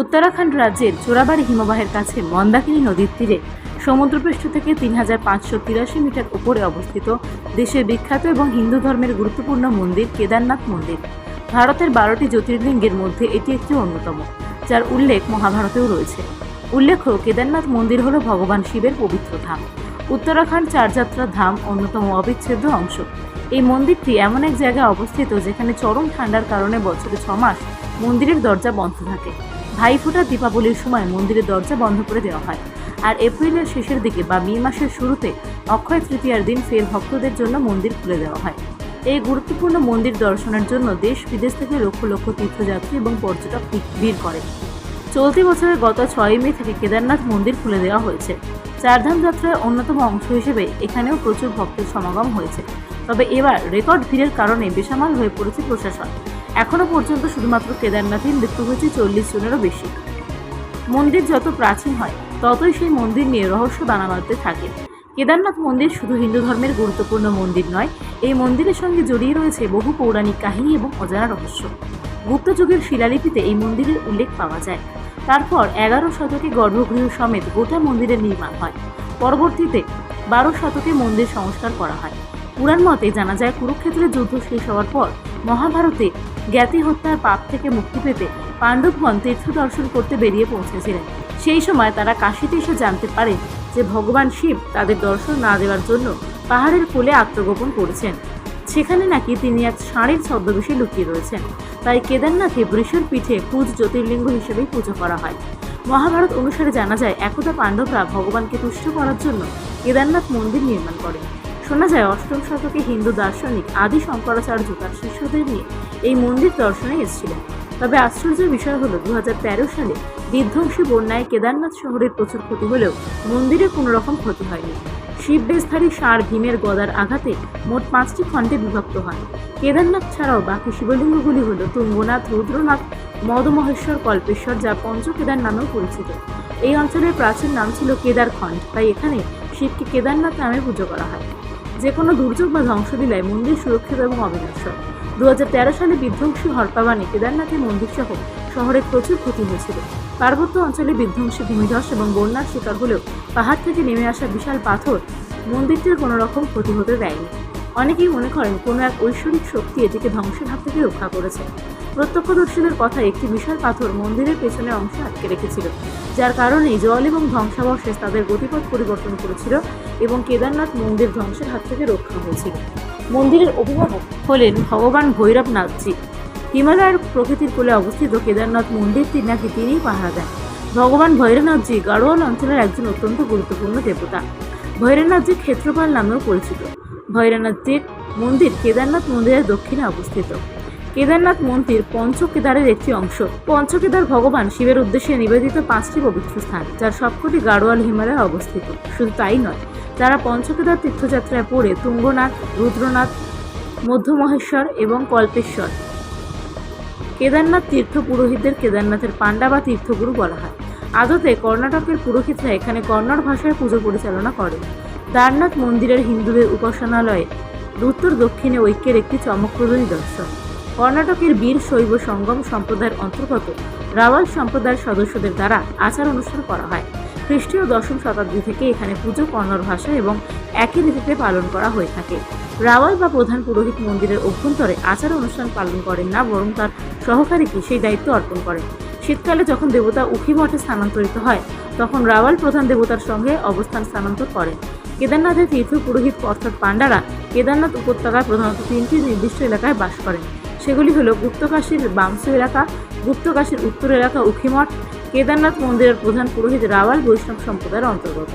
উত্তরাখণ্ড রাজ্যের চোরাবাড়ি হিমবাহের কাছে মন্দাকিনী নদীর তীরে সমুদ্রপৃষ্ঠ থেকে তিন হাজার পাঁচশো তিরাশি মিটার উপরে অবস্থিত দেশের বিখ্যাত এবং হিন্দু ধর্মের গুরুত্বপূর্ণ মন্দির কেদারনাথ মন্দির। ভারতের বারোটি জ্যোতির্লিঙ্গের মধ্যে এটি একটি অন্যতম, যার উল্লেখ মহাভারতেও রয়েছে। উল্লেখ্য, কেদারনাথ মন্দির হল ভগবান শিবের পবিত্র ধাম। উত্তরাখণ্ড চারযাত্রা ধাম অন্যতম অবিচ্ছেদ্য অংশ। এই মন্দিরটি এমন এক জায়গায় অবস্থিত যেখানে চরম ঠান্ডার কারণে বছরে ছ মাস মন্দিরের দরজা বন্ধ থাকে। ভাইফোঁটা দীপাবলির সময় মন্দিরের দরজা বন্ধ করে দেওয়া হয়। আর এপ্রিলের শেষের দিকে বা মে মাসের শুরুতে অক্ষয় তৃতীয়ার দিন ফের ভক্তদের জন্য মন্দির খুলে দেওয়া হয়। এই গুরুত্বপূর্ণ মন্দির দর্শনের জন্য দেশ বিদেশ থেকে লক্ষ লক্ষ তীর্থযাত্রী এবং পর্যটক ভিড় করে। চলতি বছরের গত ছয় মে থেকে কেদারনাথ মন্দির খুলে দেওয়া হয়েছে। চারধাম যাত্রার অন্যতম অংশ হিসেবে এখানেও প্রচুর ভক্তের সমাগম হয়েছে। তবে এবার রেকর্ড ভিড়ের কারণে বেসামাল হয়ে পড়েছে প্রশাসন। এখনও পর্যন্ত শুধুমাত্র কেদারনাথেই মৃত্যু হয়েছে চল্লিশ জনেরও বেশি। মন্দির যত প্রাচীন হয়, ততই সেই মন্দির নিয়ে রহস্য দানা বাঁধতে থাকে। কেদারনাথ মন্দির শুধু হিন্দু ধর্মের গুরুত্বপূর্ণ মন্দির নয়, এই মন্দিরের সঙ্গে জড়িয়ে রয়েছে বহু পৌরাণিক কাহিনী এবং অজানা রহস্য। গুপ্ত যুগের শিলালিপিতে এই মন্দিরের উল্লেখ পাওয়া যায়। তারপর এগারো শতকে গর্ভগৃহ সমেত গোটা মন্দিরের নির্মাণ হয়। পরবর্তীতে বারো শতকে মন্দির সংস্কার করা হয়। পুরাণ মতে জানা যায়, কুরুক্ষেত্রের যুদ্ধ শেষ হওয়ার পর মহাভারতে জ্ঞাতি হত্যার পাপ থেকে মুক্তি পেতে পাণ্ডবগণ তীর্থ দর্শন করতে বেরিয়ে পৌঁছেছিলেন। সেই সময় তারা কাশিতে এসে জানতে পারেন যে ভগবান শিব তাদের দর্শন না দেওয়ার জন্য পাহাড়ের কোলে আত্মগোপন করেছেন। সেখানে নাকি তিনি এক ষাঁড়ের ছদ্মবেশে লুকিয়ে রয়েছেন। তাই কেদারনাথে বৃষের পিঠে কুজ জ্যোতির্লিঙ্গ হিসেবেই পুজো করা হয়। মহাভারত অনুসারে জানা যায়, একদা পাণ্ডবরা ভগবানকে তুষ্ট করার জন্য কেদারনাথ মন্দির নির্মাণ করেন। শোনা যায় অষ্টম শতকে হিন্দু দার্শনিক আদি শঙ্করাচার্য তার শিষ্যদের নিয়ে এই মন্দির দর্শনে এসেছিলেন। তবে আশ্চর্যের বিষয় হলো দু হাজার তেরো সালে বিধ্বংসী বন্যায় কেদারনাথ শহরের প্রচুর ক্ষতি হলেও মন্দিরে কোনো রকম ক্ষতি হয়নি। শিববেশধারী ষাঁড় ভীমের গদার আঘাতে মোট পাঁচটি খণ্ডে বিভক্ত হয়। কেদারনাথ ছাড়াও বাকি শিবলিঙ্গগুলি হল তুঙ্গনাথ, রুদ্রনাথ, মদমহেশ্বর, কল্পেশ্বর যা পঞ্চকেদার নামেও পরিচিত। এই অঞ্চলের প্রাচীন নাম ছিল কেদারখণ্ড। তাই এখানে শিবকে কেদারনাথ নামে পুজো করা হয়। যে কোনো দুর্যোগ বা ধ্বংস দিলায় মন্দির সুরক্ষিত এবং অবিনশ্বর দু সালে বিধ্বংসী হরপাবানে কেদারনাথের মন্দির সহ শহরে প্রচুর ক্ষতি হয়েছিল। পার্বত্য অঞ্চলে বিধ্বংসী ভূমিধস এবং বন্যার শিকার হলেও পাহাড় থেকে নেমে আসা বিশাল পাথর মন্দিরটির কোনো রকম ক্ষতি হতে দেয়নি। অনেকেই মনে করেন কোনো এক ঐশ্বরিক শক্তি এটিকে ধ্বংসের হাত থেকে রক্ষা করেছে। প্রত্যক্ষদর্শীদের কথা একটি বিশাল পাথর মন্দিরের পেছনের অংশে আটকে রেখেছিল, যার কারণে জল এবং ধ্বংসাবশেষ তাদের গতিপথ পরিবর্তন করেছিল এবং কেদারনাথ মন্দির ধ্বংসের হাত থেকে রক্ষা হয়েছিল। মন্দিরের অভিভাবক হলেন ভগবান ভৈরবনাথজি। হিমালয়ের প্রকৃতির কোলে অবস্থিত কেদারনাথ মন্দিরটি নাকি তিনিই পাহারা দেন? ভগবান ভৈরনাথজি গাড়োয়াল অঞ্চলের একজন অত্যন্ত গুরুত্বপূর্ণ দেবতা। ভৈরনাথজি ক্ষেত্রপাল নামেও পরিচিত। ভৈরনাথজির মন্দির কেদারনাথ মন্দিরের দক্ষিণে অবস্থিত। কেদারনাথ মন্দির পঞ্চকেদারের একটি অংশ। পঞ্চকেদার ভগবান শিবের উদ্দেশ্যে নিবেদিত পাঁচটি পবিত্র স্থান, যার সবকটি গাড়োয়াল হিমালয়ে অবস্থিত। শুধু তাই নয় যারা পঞ্চকেদার তীর্থযাত্রায় পড়ে তুঙ্গনাথ, রুদ্রনাথ, মধ্যমহেশ্বর এবং কল্পেশ্বর। কেদারনাথ তীর্থ পুরোহিতদের কেদারনাথের পাণ্ডা বা তীর্থগুরু বলা হয়। আদতে কর্ণাটকের পুরোহিতরা এখানে কন্নড় ভাষায় পুজো পরিচালনা করে দারনাথ মন্দিরের হিন্দুদের উপাসনালয়ে উত্তর দক্ষিণে ঐক্যের একটি চমকপ্রদ নিদর্শন কর্ণাটকের বীর শৈব সঙ্গম সম্প্রদায়ের অন্তর্গত রাওয়াল সম্প্রদায়ের সদস্যদের দ্বারা আচার অনুষ্ঠান করা হয়। খ্রিস্টীয় দশম শতাব্দী থেকে এখানে পুজো কন্নড় ভাষা এবং একই রীতিতে পালন করা হয়ে থাকে। রাওয়াল বা প্রধান পুরোহিত মন্দিরের অভ্যন্তরে আচার অনুষ্ঠান পালন করেন না, বরং তার সহকারীকে সেই দায়িত্ব অর্পণ করেন। শীতকালে যখন দেবতা উখি মঠে স্থানান্তরিত হয়, তখন রাওয়াল প্রধান দেবতার সঙ্গে অবস্থান স্থানান্তর করেন। কেদারনাথের তীর্থ পুরোহিত অর্থাৎ পাণ্ডারা কেদারনাথ উপত্যকায় প্রধানত তিনটি নির্দিষ্ট এলাকায় বাস করেন। সেগুলি হলো গুপ্তকাশীর বামসু এলাকা, গুপ্তকাশীর উত্তর এলাকা উখিমঠ, কেদারনাথ মন্দিরের প্রধান পুরোহিত রাওয়াল বৈষ্ণব সম্প্রদায়ের অন্তর্গত।